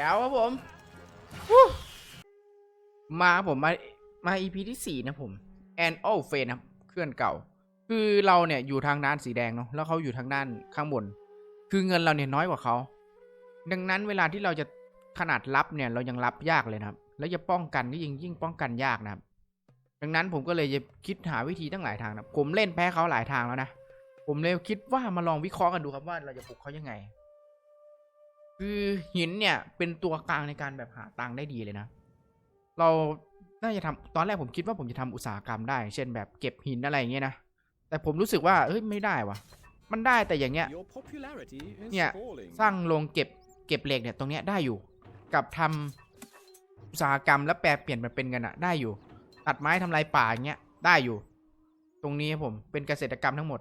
ก้วครับผมมาผมมามา EP ที่สี่นะผม and all f a n นะครับเพื่อนเก่า คือเราเนี่ยอยู่ทางด้านสีแดงเนาะแล้วเขาอยู่ทางด้านข้างบน คือเงินเราเนี่ยน้อยกว่าเขาดังนั้นเวลาที่เราจะขนาดรับเนี่ยเรายังรับยากเลยนะครับ แล้วจะป้องกันก็ยิ่งยิ่งป้องกันยากนะครับ ดังนั้นผมก็เลยจะคิดหาวิธีตั้งหลายทางนะผมเล่นแพ้เขาหลายทางแล้วนะผมเลยคิดว่ามาลองวิเคราะห์กันดูครับว่าเราจะปลุกเขายังไง คือหินเนี่ย เป็นตัวกลางในการแบบหาตังค์ได้ดีเลยนะ เราน่าจะทำตอนแรกผมคิดว่าผมจะทำอุตสาหกรรมได้ เช่นแบบเก็บหินอะไรอย่างเงี้ยนะ แต่ผมรู้สึกว่าเอ้ยไม่ได้วะมันได้แต่อย่างเงี้ย Your popularity is Yeah. falling. สร้างโรงเก็บเก็บเหล็กเนี่ยตรงเนี้ยได้อยู่ กับทำอุตสาหกรรมแล้วแปลเปลี่ยนมาเป็นเงินอะได้อยู่ ตัดไม้ทำลายป่าอย่างเงี้ยได้อยู่ ตรงนี้ครับผมเป็นเกษตรกรรมทั้งหมด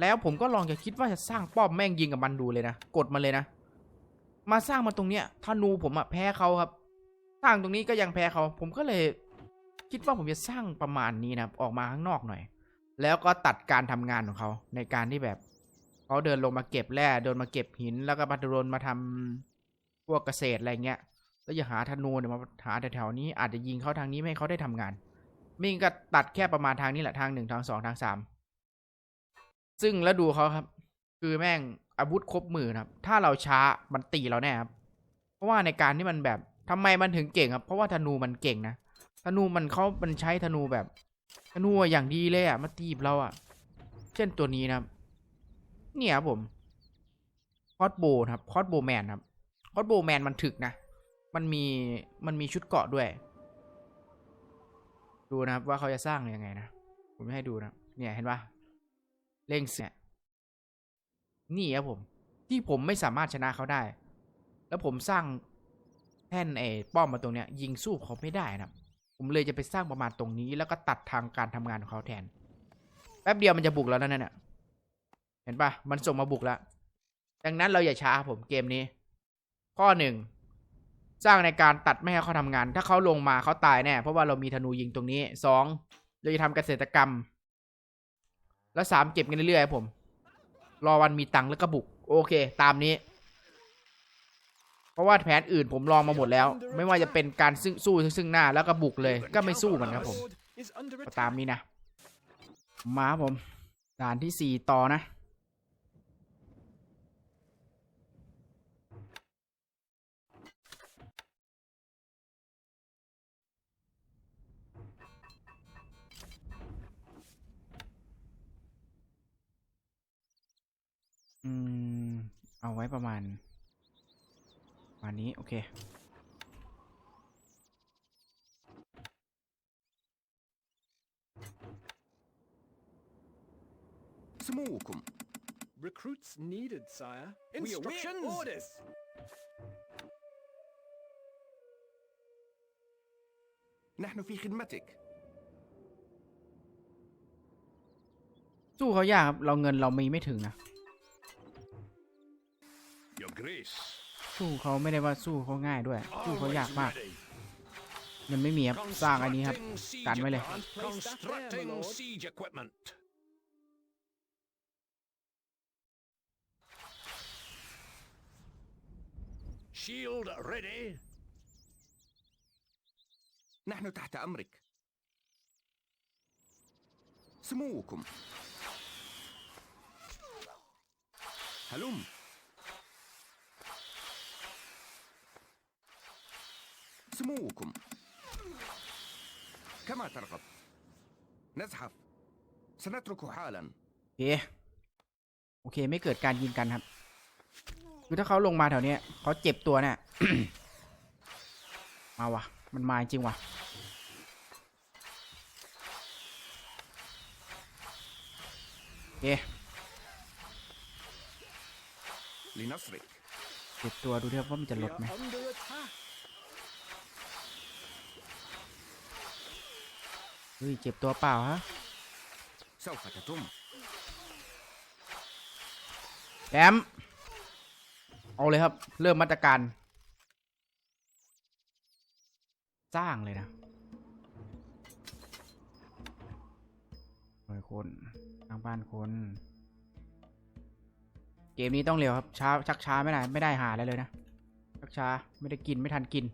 แล้วผมก็ลองจะคิดว่าจะสร้างป้อมแม่งยิงกับมันดูเลยนะ กดมาเลยนะ มาสร้างมาตรงเนี้ยธนูผมอะแพ้เขาครับ สร้างตรงนี้ก็ยังแพ้เขา ผมก็เลย คิดว่าผมจะสร้างประมาณนี้นะครับออกมาข้างนอกหน่อย แล้วก็ตัดการทำงานของเขาในการที่แบบเขาเดินลงมาเก็บแร่เดินมาเก็บหิน แล้วก็มาเดินมาทำพวกเกษตรอะไรเงี้ยแล้วอย่าหาธนูเนี่ยมาหาแถวๆนี้อาจจะยิงเขาทางนี้ไม่ให้เขาได้ทำงานมิ่งก็ตัดแค่ประมาณทางนี้แหละทางหนึ่งทางสองทางสามซึ่งแล้วดูเขาครับ คือแม่งอาวุธครบมือนะครับ ถ้าเราช้ามันตีเราแน่ครับ เพราะว่าในการที่มันแบบทำไมมันถึงเก่งครับ เพราะว่าธนูมันเก่งนะ ธนูมันเขามันใช้ธนูแบบ ธนูอย่างดีเลยอะมาตีบเราอะ เช่นตัวนี้นะครับ เนี่ยครับผมคอสโบครับคอสโบแมนครับคอสโบแมนมันถึกนะ มันมีมันมีชุดเกาะด้วย ดูนะครับว่าเขาจะสร้างยังไงนะ ผมให้ดูนะ เนี่ยเห็นปะเล่งเสีย นี่ครับผม ที่ผมไม่สามารถชนะเขาได้ แล้วผมสร้างแท่นไอ้ป้อมมาตรงเนี้ย ยิงสู้เขาไม่ได้นะครับ ผมเลยจะไปสร้างประมาณตรงนี้ แล้วก็ตัดทางการทำงานของเขาแทน แป๊บเดียวมันจะบุกแล้วนั่นน่ะเห็นปะมันส่งมาบุกแล้ว ดังนั้นเราอย่าช้าผมเกมนี้ ข้อหนึ่งสร้างในการตัดไม่ให้เขาทำงาน ถ้าเขาลงมาเขาตายแน่ เพราะว่าเรามีธนูยิงตรงนี้สองเราจะทำเกษตรกรรม แล้วสามเก็บเงินเรื่อยๆผม รอวันมีตังค์แล้วก็บุก โอเค ตามนี้ เพราะว่าแผนอื่นผมลองมาหมดแล้ว ไม่ว่าจะเป็นการซึ่งสู้ซึ่งหน้าแล้วก็บุกเลย ก็ไม่สู้มันครับผมตามนี้นะ มาผมด่านที่สี่ต่อนะ อืม เอาไว้ประมาณวันนี้ โอเค Smokum. Recruits needed, sire. Instructions. orders. สู้เขายากครับ เราเงินเรามีไม่ถึงนะ สู้เขาไม่ได้ว่าสู้เขาง่ายด้วย สู้เขายากมาก ready. เงินไม่มีครับ สร้างอันนี้ครับ Constructing siege กันไว้เลย equipment. Place that there, my Constructing lord. siege equipment. Shield ready. نحن تحت أمرك. سموكم. هلم. سموكم. كما ترغب. نزحف. سنترك حالا. โอเค โอเค ไม่เกิดการยิงกันครับ คือถ้าเขาลงมาแถวเนี้ยเขาเจ็บตัวเนี่ย มาวะมันมาจริงวะโอเค لنصرك. เจ็บตัวดูเถอะว่ามันจะ We ลด are ไหม under attack. เฮ้ยเจ็บตัวเปล่าฮะแอมเอาเลยครับ เริ่มมาตรการจ้างเลยนะคนทางบ้านคน เกมนี้ต้องเร็วครับ ช้าชักช้าไม่ได้ ไม่ได้หาอะไรเลยนะ ชักช้า ไม่ได้กินไม่ทันกิน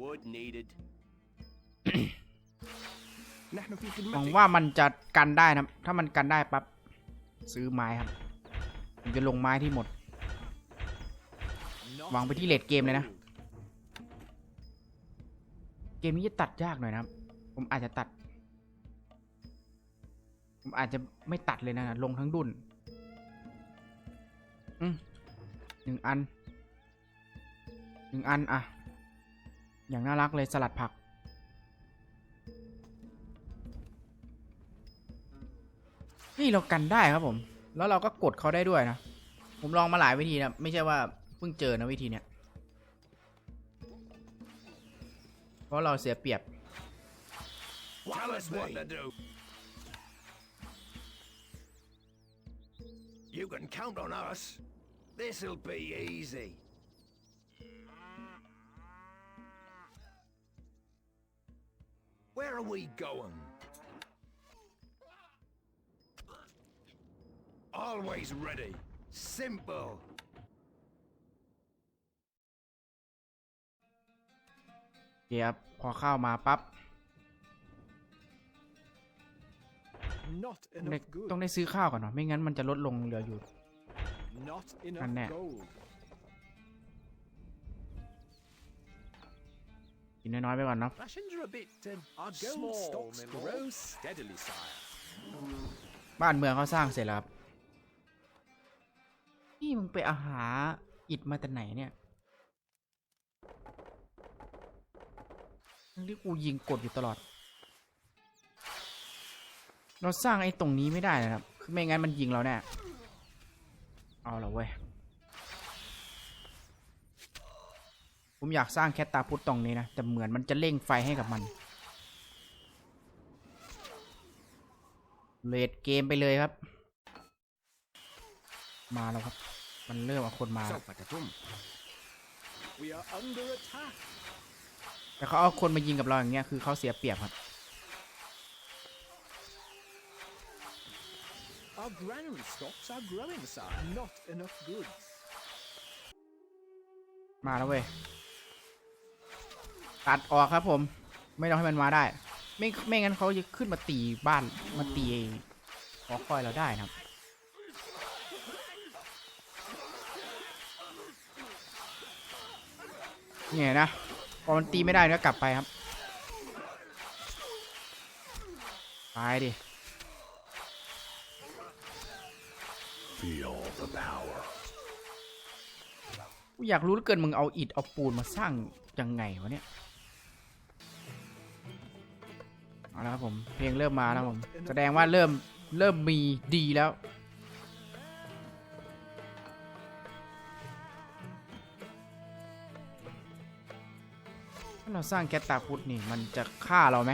Wood needed. หวังว่ามันจะกันได้นะ ถ้ามันกันได้ปั๊บซื้อไม้ครับผมจะลงไม้ที่หมด หวังไปที่เลดเกมเลยนะ เกมนี้จะตัดยากหน่อยนะผมอาจจะตัด ผมอาจจะไม่ตัดเลยนะ ลงทั้งดุนหนึ่งอัน หนึ่งอันอะ อย่างน่ารักเลยสลัดผัก นี่เรากันได้ครับผม แล้วเราก็กดเขาได้ด้วยนะ ผมลองมาหลายวิธีนะ ไม่ใช่ว่าเพิ่งเจอนะวิธีเนี้ย เพราะเราเสียเปรียบ You can count on us. This'll be easy. We going? Always ready. Simple. เดี๋ยวพอเข้ามาปั๊บ Not ต้องได้ enough good. ต้องได้ซื้อข้าวก่อนเนาะไม่งั้นมันจะลดลงเหลืออยู่ Not enough And that. กินน้อยๆไปก่อนเนาะ Rations are a bit um, Our gold Small, stocks my lord. grow steadily, sire. บ้านเมืองเขาสร้างเสร็จแล้วครับ นี่มึงไปอาหาอิดมาแต่ไหนเนี่ยทั้งที่กูยิงกดอยู่ตลอด เราสร้างไอ้ตรงนี้ไม่ได้นะครับ คือไม่งั้นมันยิงเราแน่ เอาละเว้ย ผมอยากสร้างแคตตาพุทตตรงนี้นะ แต่เหมือนมันจะเร่งไฟให้กับมันเลดเกมไปเลยครับ มาแล้วครับ มันเริ่มเอาคนมาแต่เขาเอาคนมายิงกับเราอย่างเงี้ยคือเขาเสียเปรียบครับมาแล้วเว้ ตัดออกครับผม ไม่ต้องให้มันมาได้ ไม่ไม่งั้นเขาจะขึ้นมาตีบ้านมาตีหอคอยเราได้นะครับเนี่ยนะพอมันตีไม่ได้ก็กลับไปครับตายดิ Feel the power. กูอยากรู้เหลือเกินมึงเอาอิฐเอาปูนมาสร้างยังไงวะเนี่ย เอาละครับผมเพลงเริ่มมาแล้วผม แสดงว่าเริ่มเริ่มมีดีแล้วถ้าเราสร้างแกตตาพุทนี่มันจะฆ่าเราไหม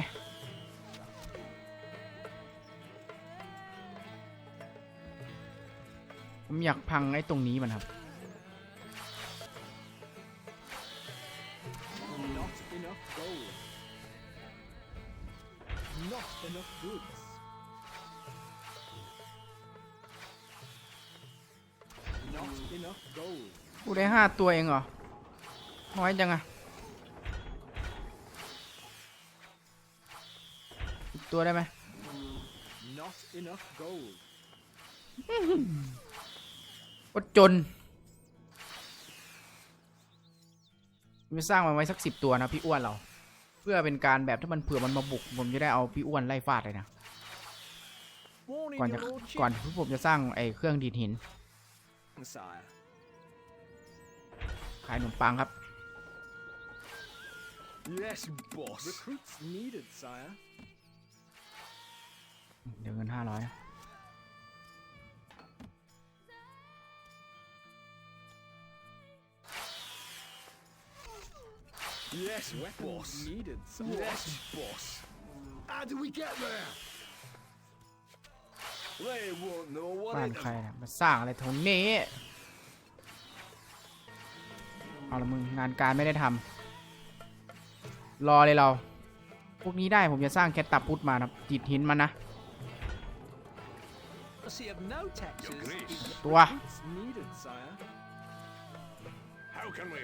ผมอยากพังไอ้ตรงนี้มันครับ enough goods. Not enough gold. กูได้ห้าตัวเองเหรอ น้อยจังอะสิบตัวได้ไหม Not enough gold. ก็จนไม่สร้างมันไว้สักสิบตัวนะพี่อ้วนเรา เพื่อเป็นการแบบถ้ามันเผื่อมันมาบุกผมจะได้เอาพี่อ้วนไล่ฟาดเลยนะ Warning ก่อน your จะ lordship, ก่อนที่ผมจะสร้างไอ้เครื่องดีดหิน sire. ขายขนมปังครับ Yes, boss. Recruits needed, sire. เดี๋ยวเงินห้าร้อย Yes, Weapons boss. needed, sire. Yes, boss. How do we get there? They won't know what บ้าน it ใครนะมาสร้างอะไรตรงนี้ เอาละมึงงานการไม่ได้ทำรอเลยเรา พวกนี้ได้ผมจะสร้างแคตตาพุทธมานะดิดหินมานะ A policy of no taxes Grace. is Tua. it's needed, sire. How can we?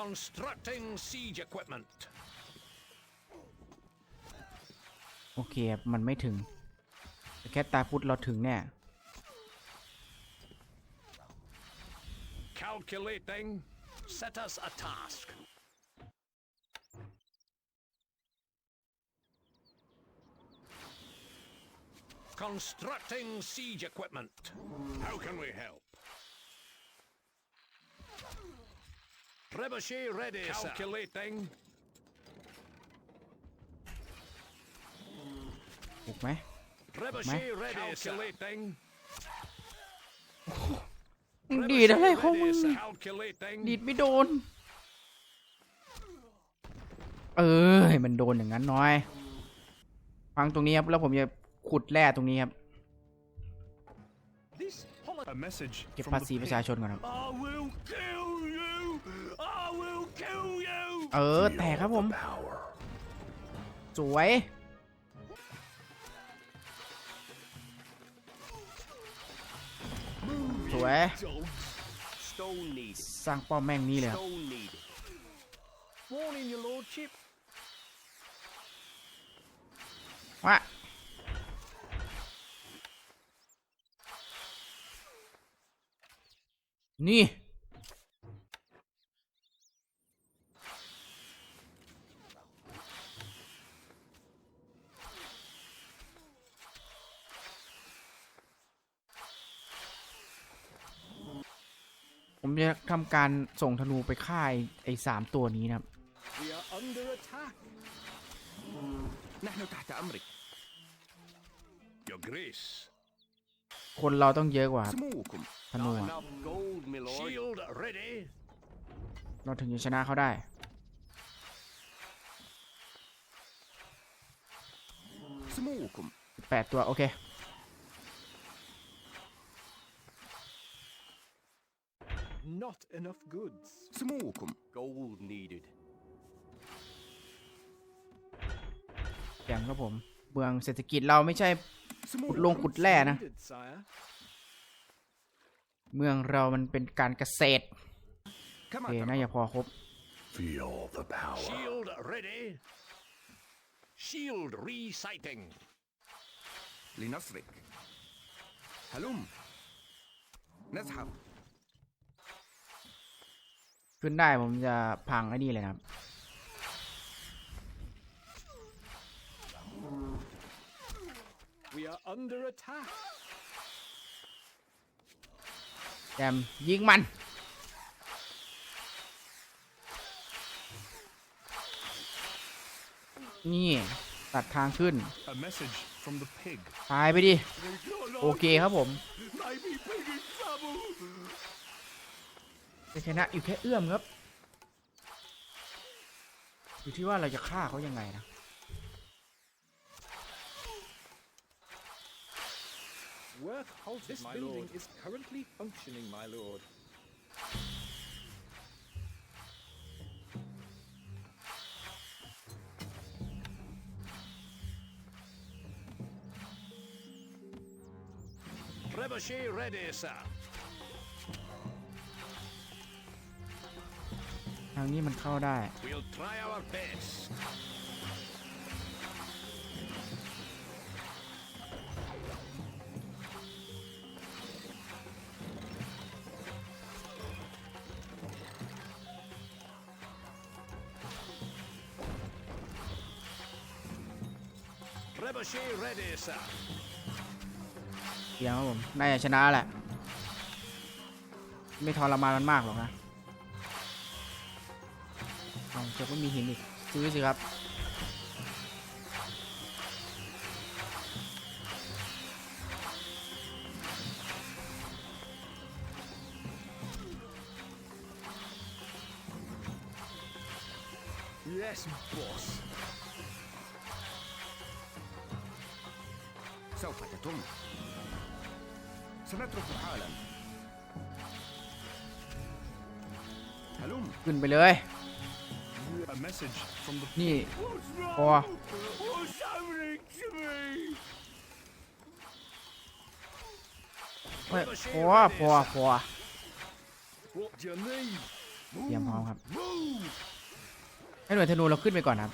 Constructing siege equipment. โอเคครับมันไม่ถึงแต่แค่ตาพุทธเราถึงแน่ Calculating. Set us a task. Constructing siege equipment. How can we help? Trebuchet ready, Calculating. ถูกไหม Trebuchet ready, Calculating. ดีดอะไรของมึง Calculating. ดีดไม่โดน เออให้มันโดนอย่างนั้นน้อย ฟังตรงนี้ครับแล้วผมจะขุดแร่ตรงนี้ครับ This policy A message เก็บ from ภา the ษีประชาชนก่อนครับ I will kill เออ แตกครับผม สวย สวย Stone needed. สร้างป้อมแม่งนี้เลยครับ Stone needed. warning your lordship. ว่านี่ ผมจะทำ การส่งธนูไปฆ่าไอ้สามตัวนี้นะครับคนเราต้องเยอะกว่าธนูเราถึงจะชนะเขาได้แปดตัว โอเค Not enough goods. سموكم. Gold needed. แจ่มครับผม เมืองเศรษฐกิจเราไม่ใช่ ขุดลง سموكم. ขุดแร่นะ Needed, sire. เมืองเรามันเป็นการเกษตร โอ كما เค ترى. น่าจะพอครบ Feel the power. Shield ready. Shield resighting. لنصرك. هلم. نذهب. ขึ้นได้ผมจะพังไอ้นี่เลยนะครับ We are under attack. แจมยิงมัน นี่ ตัดทางขึ้น A message from the pig. ตายไปดิ โอเคครับผม จะชนะอยู่แค่เอื้อมครับ อยู่ที่ว่าเราจะฆ่าเขายังไงนะ Work halted. This my building lord. is currently functioning, my lord. Trebuchet ready, sir. ทางนี้มันเข้าได้ We'll try our best. Trebuchet ready, sir. เดี๋ยวครับผมน่าจะชนะแหละ ไม่ทรมานมันมากหรอกนะ เอาเจะก็มีหินอีก ซื้อสิครับ Yes, boss. سوف تتم. سنترك حالا. هلم. ขึ้นไปเลย นี่พอ้ยพอพอพอเตรียมพร้อมครับ ให้หน่วยธนูเราขึ้นไปก่อนครับ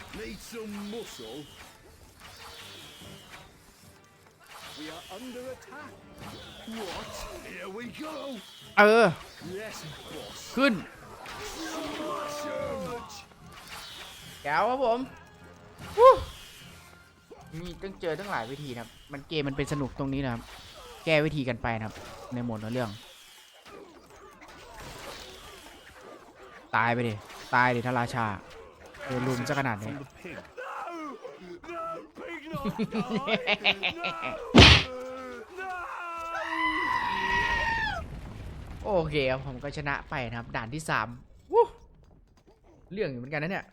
เออ ขึ้น แก้วครับผมวู้มีต้องเจอตั้งหลายวิธีนะครับ มันเกมมันเป็นสนุกตรงนี้นะครับ แก้วิธีกันไปนะครับ ในโหมดเนื้อเรื่อง ตายไปดิ ตายดิทาราชาเออลุมซะขนาดนี้ From the pig. No, pig not No! โอเคครับผมก็ชนะไปนะครับ ด่านที่สามวู้เรื่องอยู่เหมือนกันนะเนี่ย